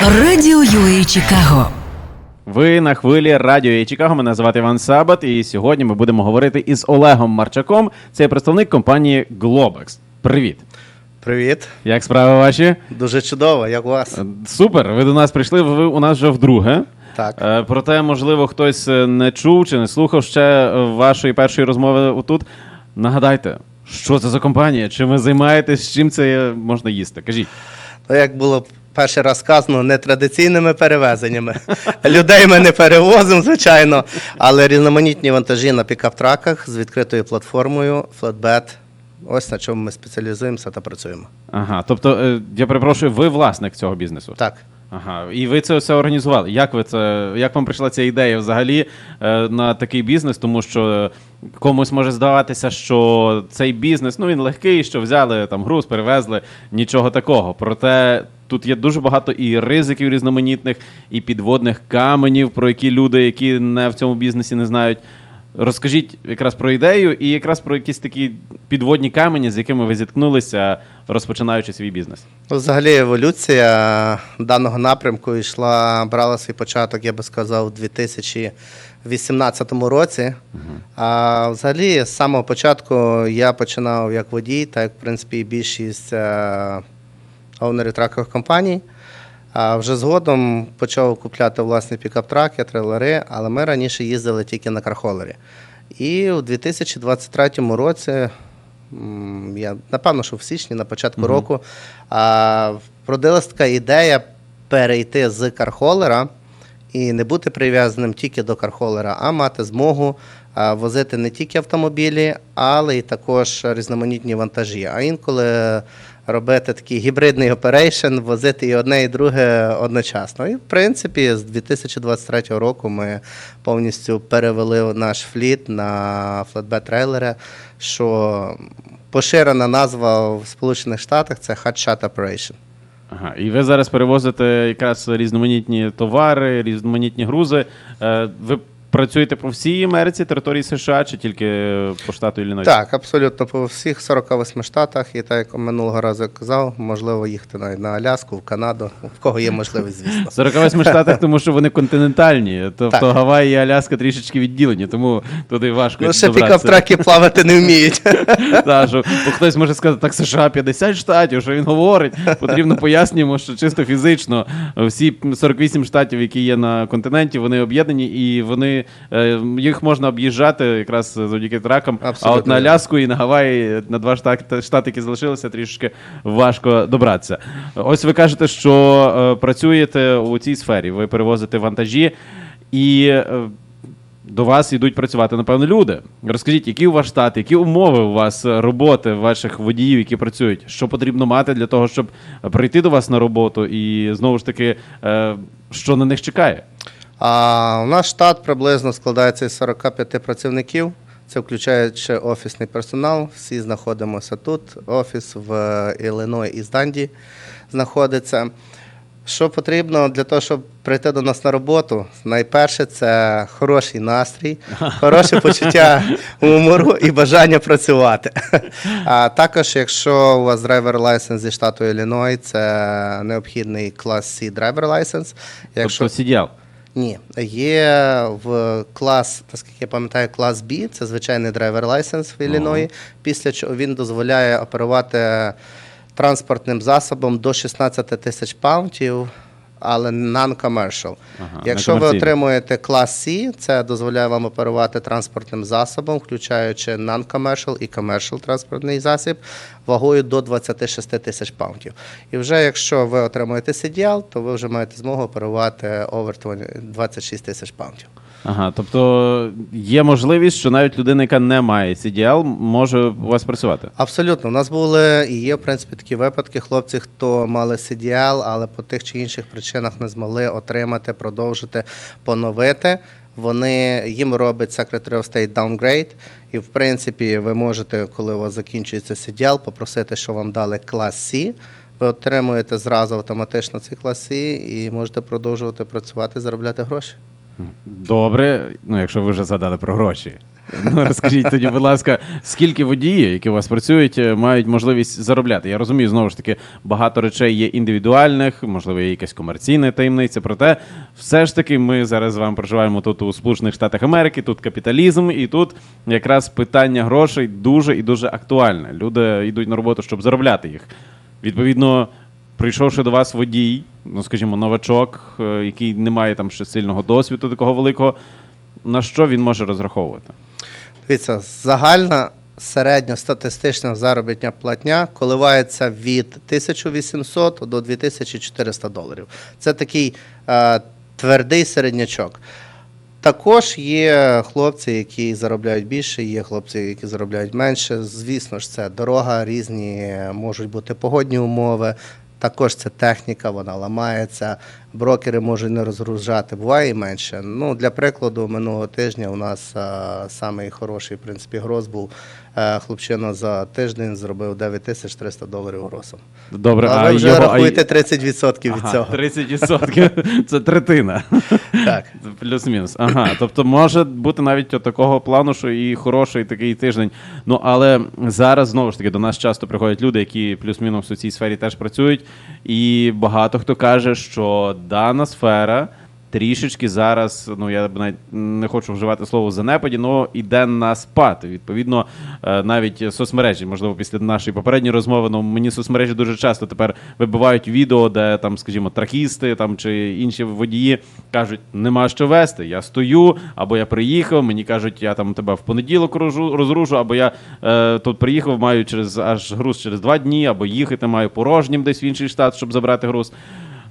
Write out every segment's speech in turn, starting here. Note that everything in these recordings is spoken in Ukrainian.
Радіо UA Чикаго. Ви на хвилі радіо «Я Чикаго. Мене звати Іван Сабат, і сьогодні ми будемо говорити із Олегом Марчаком. Це представник компанії Globex. Привіт! Привіт, Як справи ваші? дуже чудово, як у вас? Супер! Ви до нас прийшли. Ви у нас вже вдруге. Так. Е, Проте, можливо, хтось е, не чув чи не слухав ще е, вашої першої розмови отут. Нагадайте, що це за компанія? Чим ви займаєтесь? Чим це можна їсти? Кажіть. Ну, як було перший раз сказано, нетрадиційними перевезеннями. Людей ми не перевозимо, звичайно, але різноманітні вантажі на пікап-траках з відкритою платформою Flatbed. Ось на чому ми спеціалізуємося та працюємо. Ага, тобто, е, я перепрошую, ви власник цього бізнесу? Так. Ага, і ви це все організували. Як ви це, як вам прийшла ця ідея взагалі е, на такий бізнес? Тому що комусь може здаватися, що цей бізнес ну він легкий, що взяли там груз, перевезли, нічого такого. Проте тут є дуже багато і ризиків різноманітних, і підводних каменів, про які люди, які не в цьому бізнесі не знають. Розкажіть якраз про ідею і якраз про якісь такі підводні камені, з якими ви зіткнулися, розпочинаючи свій бізнес. Взагалі еволюція даного напрямку йшла, брала свій початок, я би сказав, у 2018 році. А взагалі, з самого початку я починав як водій, так як, в принципі, більшість е, оунерів тракових компаній. А вже згодом почав купляти власні пікап-траки, трейлери, але ми раніше їздили тільки на кархолері. І у 2023 році, я напевно, що в січні, на початку року, а, родилась така ідея перейти з кархолера і не бути прив'язаним тільки до кархолера, а мати змогу а, возити не тільки автомобілі, але й також різноманітні вантажі. А інколи робити такий гібридний оперейшн, возити і одне, і друге одночасно. І в принципі, з 2023 року ми повністю перевели наш фліт на флетбет трейлери, що поширена назва в Сполучених Штатах це Hot Shot Operation. Ага, і ви зараз перевозите якраз різноманітні товари, різноманітні грузи. Е, ви працюєте по всій Америці, території США, чи тільки по штату Іллінойс? Так, абсолютно по всіх 48 штатах, і так як минулого разу я казав, можливо їхати навіть на Аляску, в Канаду, в кого є можливість, звісно. В 48 штатах, тому що вони континентальні. Тобто Так. І Аляска трішечки відділені, тому туди важко. Ну, ще пікап-траки плавати не вміють. Та, що, хтось може сказати, так США 50 штатів, що він говорить. Потрібно пояснюємо, що чисто фізично всі 48 штатів, які є на континенті, вони об'єднані і вони їх можна об'їжджати якраз завдяки тракам. А от на. Аляску і на Гаваї, на два штати, штати, які залишилися, трішки важко добратися. Ось ви кажете, що е, працюєте у цій сфері, ви перевозите вантажі і. е, до вас йдуть працювати, напевно, люди. Розкажіть, які у вас штати, які умови у вас е, роботи ваших водіїв, які працюють? Що потрібно мати для того, щоб прийти до вас на роботу, і знову ж таки, е, що на них чекає? А у нас штат приблизно складається із 45 працівників. Це включаючи офісний персонал. Всі знаходимося тут. Офіс в Іллиной і Зданді знаходиться. Що потрібно для того, щоб прийти до нас на роботу? Найперше це хороший настрій, хороше почуття гумору і бажання працювати. А також, якщо у вас драйвер лайсенс зі штату Ілліной, це необхідний клас C драйвер лайсенс. Якщо Тобто сідяв. Ні, є в клас, наскільки я пам'ятаю, клас B, це звичайний драйвер лайсенс в Ілліної, після чого він дозволяє оперувати транспортним засобом до 16 тисяч паунтів, але non-commercial. Ага, Якщо ви отримуєте клас C, це дозволяє вам оперувати транспортним засобом, включаючи non-commercial і commercial транспортний засіб, вагою до 26 тисяч паунтів. І вже якщо ви отримуєте CDL, то ви вже маєте змогу оперувати over 26 тисяч паунтів. Ага, тобто є можливість, що навіть людина, яка не має CDL, може у вас працювати. Абсолютно, у нас були і є в принципі такі випадки. Хлопці, хто мали CDL, але по тих чи інших причинах не змогли отримати, продовжити, поновити. Вони їм робить Secretary of State downgrade, і в принципі ви можете, коли у вас закінчується CDL, попросити, що вам дали клас C. Ви отримуєте зразу автоматично цей клас C і можете продовжувати працювати, заробляти гроші. Добре, ну якщо ви вже згадали про гроші. Ну, розкажіть тоді, будь ласка, скільки водіїв, які у вас працюють, е, мають можливість заробляти? Я розумію, знову ж таки, багато речей є індивідуальних, можливо, є якась комерційна таємниця. Проте, все ж таки, ми зараз з вами проживаємо тут у Сполучених Штатах Америки, тут капіталізм, і тут якраз питання грошей дуже і дуже актуальне. Люди йдуть на роботу, щоб заробляти їх. Відповідно, прийшовши до вас водій, ну скажімо, новачок, е, який не має там ще сильного досвіду такого великого, на що він може розраховувати? Дивіться, загальна середньостатистична заробітня платня коливається від 1800 до 2400 доларів. Це такий е, твердий середнячок. Також є хлопці, які заробляють більше, є хлопці, які заробляють менше. Звісно ж, це дорога, різні можуть бути погодні умови. Також це техніка, вона ламається. Брокери можуть не розгружати, буває і менше. Ну, для прикладу, минулого тижня у нас самий хороший в принципі, гроз був. Е, хлопчина за тиждень зробив 9300 доларів гросом. Добре, а ви вже його- рахуєте 30% від Ага, цього. 30% це третина. Так. Плюс-мінус. Ага. Тобто може бути навіть от такого плану, що і хороший такий тиждень. Ну але зараз знову ж таки до нас часто приходять люди, які плюс-мінус у цій сфері теж працюють. І багато хто каже, що дана сфера. Трішечки зараз, ну я навіть не хочу вживати слово занепаді, але йде на спад. Відповідно, е, навіть соцмережі, можливо, після нашої попередньої розмови, ну мені соцмережі дуже часто тепер вибивають відео, де там, скажімо, тракісти там чи інші водії кажуть, нема що вести. Я стою, або я приїхав. Мені кажуть, я там тебе в понеділок розгружу, або я е, тут приїхав, маю через аж груз через два дні, або їхати маю порожнім десь в інший штат, щоб забрати груз.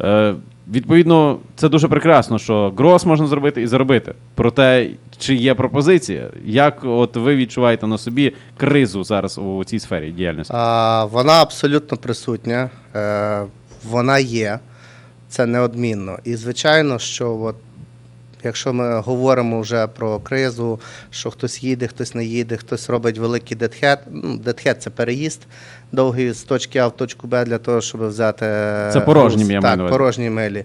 Е, відповідно, це дуже прекрасно, що гроз можна зробити і заробити. Проте, чи є пропозиція? Як от ви відчуваєте на собі кризу зараз у цій сфері діяльності? А, вона абсолютно присутня, е, вона є, це неодмінно. І звичайно, що от, якщо ми говоримо вже про кризу, що хтось їде, хтось не їде, хтось робить великий детхет. Ну, детхет це переїзд довгий з точки А в точку Б для того, щоб взяти. Це груз. я маю на Так, порожні милі.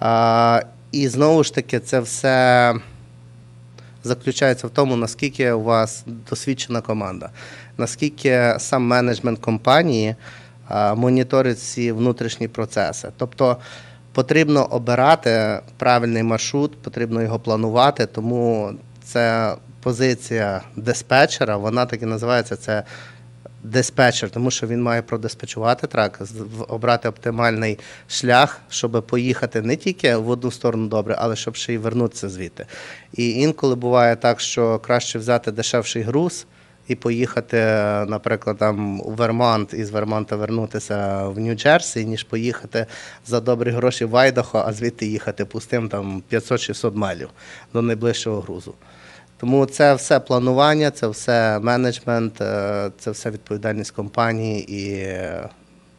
А, і знову ж таки, це все заключається в тому, наскільки у вас досвідчена команда, наскільки сам менеджмент компанії а, моніторить всі внутрішні процеси. Тобто потрібно обирати правильний маршрут, потрібно його планувати, тому це позиція диспетчера, вона так і називається це. Диспетчер, тому що він має продиспетчувати трак, обрати оптимальний шлях, щоб поїхати не тільки в одну сторону добре, але щоб ще й вернутися звідти. І інколи буває так, що краще взяти дешевший груз і поїхати, наприклад, там у Вермонт і з Вермонта вернутися в Нью-Джерсі, ніж поїхати за добрі гроші в Айдахо, а звідти їхати пустим там 500-600 майлів до найближчого грузу. Тому це все планування, це все менеджмент, е, це все відповідальність компанії і е,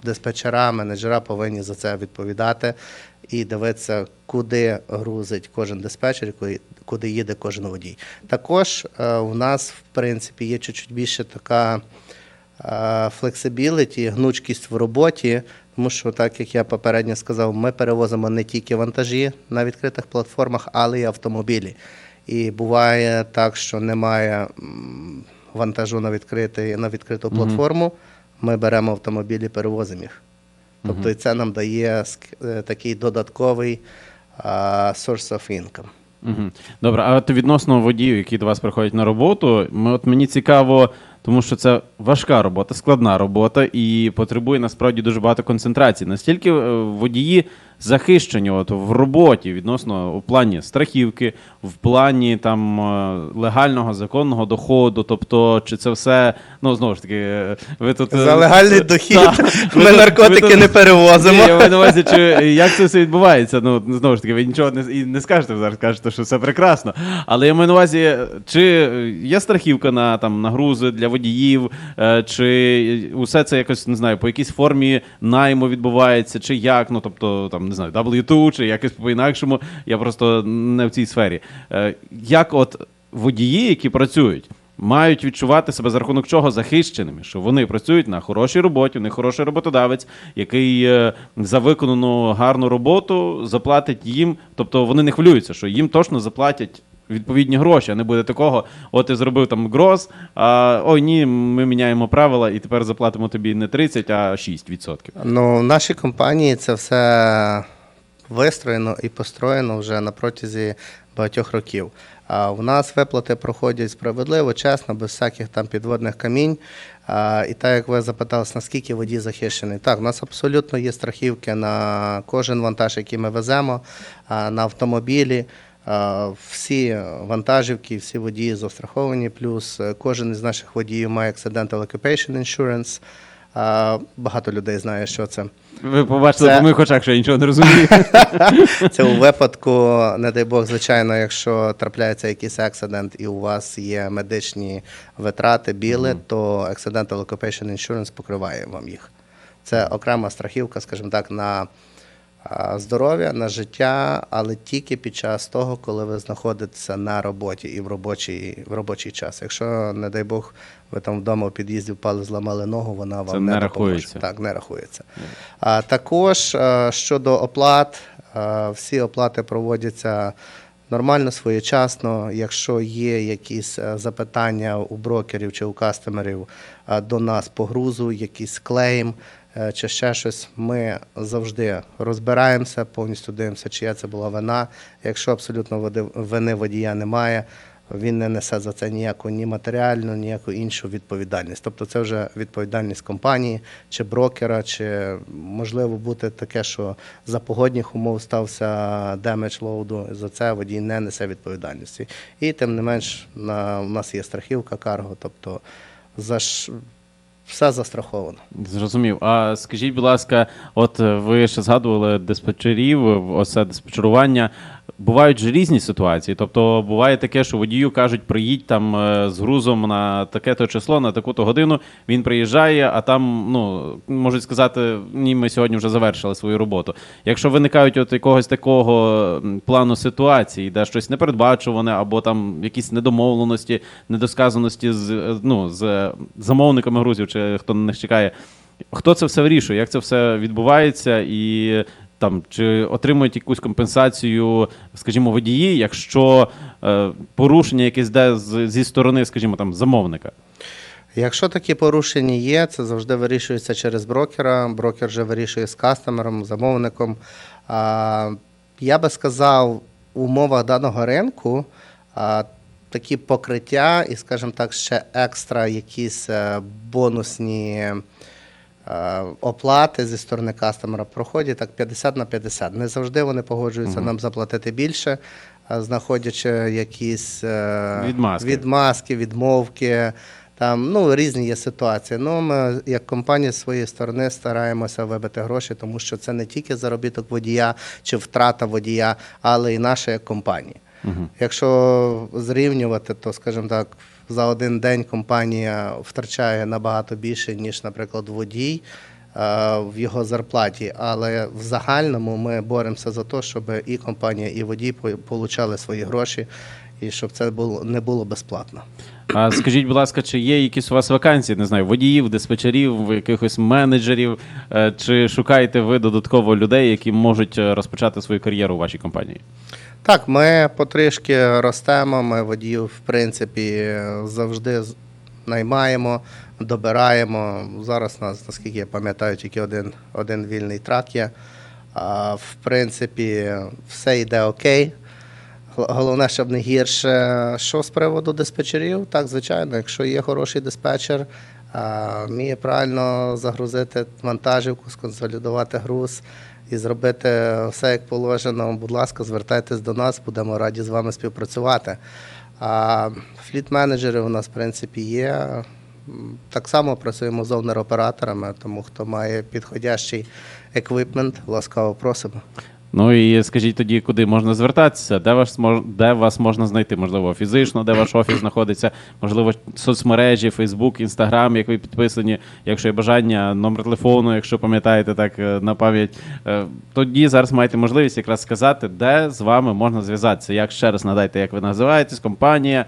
диспетчера, менеджера повинні за це відповідати і дивитися, куди грузить кожен диспетчер, куди- їде кожен водій. Також е, у нас, в принципі, є чуть-чуть більше така флексибіліті, гнучкість в роботі, тому що, так як я попередньо сказав, ми перевозимо не тільки вантажі на відкритих платформах, але й автомобілі. І буває так, що немає вантажу на, відкритий, на відкриту платформу. Ми беремо автомобілі, перевозимо їх. Тобто і це нам дає е, такий додатковий source of income. Угу. Добре, а от відносно водіїв, які до вас приходять на роботу, ми, от мені цікаво, тому що це важка робота, складна робота і потребує насправді дуже багато концентрації. Настільки е, водії захищені от, в роботі відносно у плані страхівки, в плані там е, легального законного доходу. Тобто, чи це все, ну знову ж таки, е, ви тут е, За легальний дохід та, ми тут- наркотики тут- не перевозимо. ні, я маю на увазі, чи як це все відбувається? Ну знову ж таки, ви нічого не і не скажете зараз, кажете, що все прекрасно. Але я маю на увазі, чи є страхівка на там на грузи для водіїв, чи усе це якось не знаю, по якійсь формі найму відбувається, чи як? Ну тобто там не знаю, W2, чи якось по-інакшому. Я просто не в цій сфері. Е, Як от водії, які працюють, мають відчувати себе за рахунок чого захищеними, що вони працюють на хорошій роботі, у них хороший роботодавець, який е, за виконану гарну роботу заплатить їм. Тобто вони не хвилюються, що їм точно заплатять відповідні гроші, а не буде такого, от ти зробив там гроз, а ой ні, ми міняємо правила і тепер заплатимо тобі не 30, а 6%. Ну, в нашій компанії це все вистроєно і построєно вже на протязі багатьох років. А у нас виплати проходять справедливо, чесно, без всяких там підводних камінь. А, і так як ви запиталися, наскільки водій захищений, так, у нас абсолютно є страхівки на кожен вантаж, який ми веземо, на автомобілі. Всі вантажівки, всі водії застраховані, плюс е, кожен із наших водіїв має Accidental Occupation Insurance. Багато людей знає, що це. Ви побачили Це- по моїх очах, що я нічого не розумію. Це у випадку, не дай Бог, звичайно, якщо трапляється якийсь акцидент і у вас є медичні витрати біли, то Accidental Occupation Insurance покриває вам їх. Це окрема страхівка, скажімо так, на здоров'я, на життя, але тільки під час того, коли ви знаходитеся на роботі і в робочий, в робочий час. Якщо, не дай Бог, ви там вдома у під'їзді впали, зламали ногу, вона вам Це не, не рахується. Так, не рахується. А, також щодо оплат, всі оплати проводяться нормально, своєчасно. Якщо є якісь е, запитання у брокерів чи у кастомерів до нас по грузу, якийсь клейм чи ще щось, ми завжди розбираємося, повністю дивимося, чия це була вина. Якщо абсолютно вини водія немає, він не несе за це ніяку ні матеріальну, ніяку іншу відповідальність. Тобто це вже відповідальність компанії чи брокера, чи можливо бути таке, що за погодних умов стався демедж лоуду, за це водій не несе відповідальності. І тим не менш, на, у нас є страхівка карго, тобто за. Все застраховано. Зрозумів. А скажіть, будь ласка, от ви ще згадували диспетчерів, осе диспетчерування. Бувають ж різні ситуації. Тобто буває таке, що водію кажуть, приїдь там е, з грузом на таке-то число, на таку-то годину. Він приїжджає, а там ну можуть сказати, ні, ми сьогодні вже завершили свою роботу. Якщо виникають от якогось такого плану ситуації, де щось непередбачуване, або там якісь недомовленості, недосказаності з е, ну з е, замовниками грузів, чи хто на них чекає. Хто це все вирішує? Як це все відбувається? І там чи отримують якусь компенсацію, скажімо, водії, якщо е, порушення якесь де зі сторони, скажімо, там замовника? Якщо такі порушення є, це завжди вирішується через брокера. Брокер вже вирішує з кастомером, замовником. Я би сказав, в умовах даного ринку такі покриття і, скажімо так, ще екстра якісь е, бонусні. Е, Оплати зі сторони кастомера проходять так 50 на 50. Не завжди вони погоджуються нам заплатити більше, знаходячи якісь е, Відмазки. відмазки, відмовки. Там ну різні є ситуації. Ну ми як компанія з своєї сторони стараємося вибити гроші, тому що це не тільки заробіток водія чи втрата водія, але й наша як компанія. Якщо зрівнювати, то скажімо так, за один день компанія втрачає набагато більше, ніж, наприклад, водій е, в його зарплаті. Але в загальному ми боремося за те, щоб і компанія, і водій по- получали свої гроші, і щоб це було не було безплатно. А скажіть, будь ласка, чи є якісь у вас вакансії, не знаю, водіїв, диспетчерів, якихось менеджерів, е, чи шукаєте ви додатково людей, які можуть е, розпочати свою кар'єру у вашій компанії? Так, ми потрішки ростемо. Ми водіїв, в принципі, завжди наймаємо, добираємо. Зараз нас, наскільки я пам'ятаю, тільки один, один вільний трак є. А, в принципі, все йде окей. Головне, щоб не гірше. Що з приводу диспетчерів? Так, звичайно, якщо є хороший диспетчер, вміє правильно загрузити вантажівку, сконсолідувати груз і зробити все як положено. Будь ласка, звертайтесь до нас, будемо раді з вами співпрацювати. А фліт-менеджери у нас, в принципі, є. Так само працюємо з овнер-операторами, тому хто має підходящий еквіпмент, ласкаво просимо. Ну і скажіть тоді, куди можна звертатися? Де вас мож... де вас можна знайти? Можливо, фізично, де ваш офіс знаходиться, можливо, соцмережі, Фейсбук, Інстаграм, як ви підписані, якщо є бажання, номер телефону, якщо пам'ятаєте так е, на пам'ять. Е, Тоді зараз маєте можливість якраз сказати, де з вами можна зв'язатися. Як ще раз надайте, як ви називаєтесь, компанія.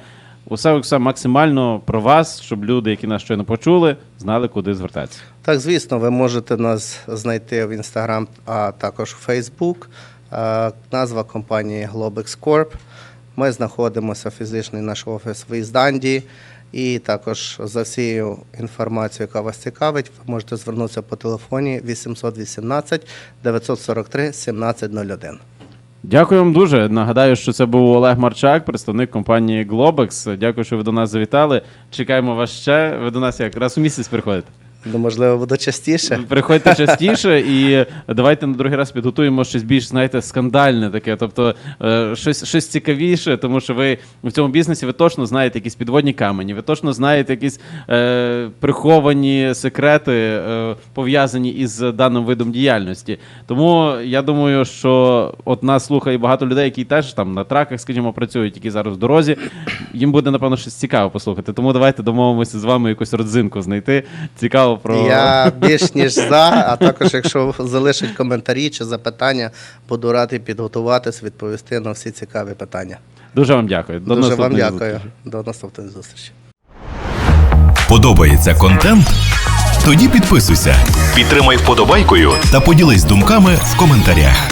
Усе все максимально про вас, щоб люди, які нас щойно почули, знали, куди звертатися. Так, звісно, ви можете нас знайти в Інстаграм, а також у Фейсбук. Назва компанії Globex Corp. Ми знаходимося фізичний наш офіс в Ізданді. І також за всією інформацією, яка вас цікавить, ви можете звернутися по телефоні 818 943 1701. Дякую вам дуже. Нагадаю, що це був Олег Марчак, представник компанії Globex. Дякую, що ви до нас завітали. Чекаємо вас ще. Ви до нас як раз у місяць приходите. Ну, можливо, буду частіше. Приходьте частіше, і давайте на другий раз підготуємо щось більш, знаєте, скандальне таке, тобто е, щось, щось цікавіше, тому що ви в цьому бізнесі ви точно знаєте якісь підводні камені, ви точно знаєте якісь е, приховані секрети, е, пов'язані із даним видом діяльності. Тому я думаю, що от нас слухає багато людей, які теж там на траках, скажімо, працюють, які зараз в дорозі. Їм буде, напевно, щось цікаво послухати. Тому давайте домовимося з вами якусь родзинку знайти. Цікаво про Я більш ніж за, а також, якщо залишать коментарі чи запитання, буду радий підготуватись, відповісти на всі цікаві питання. Дуже вам дякую. До Дуже вам дякую. зустрічі. До наступної зустрічі. Подобається контент? Тоді підписуйся, підтримай вподобайкою та поділись думками в коментарях.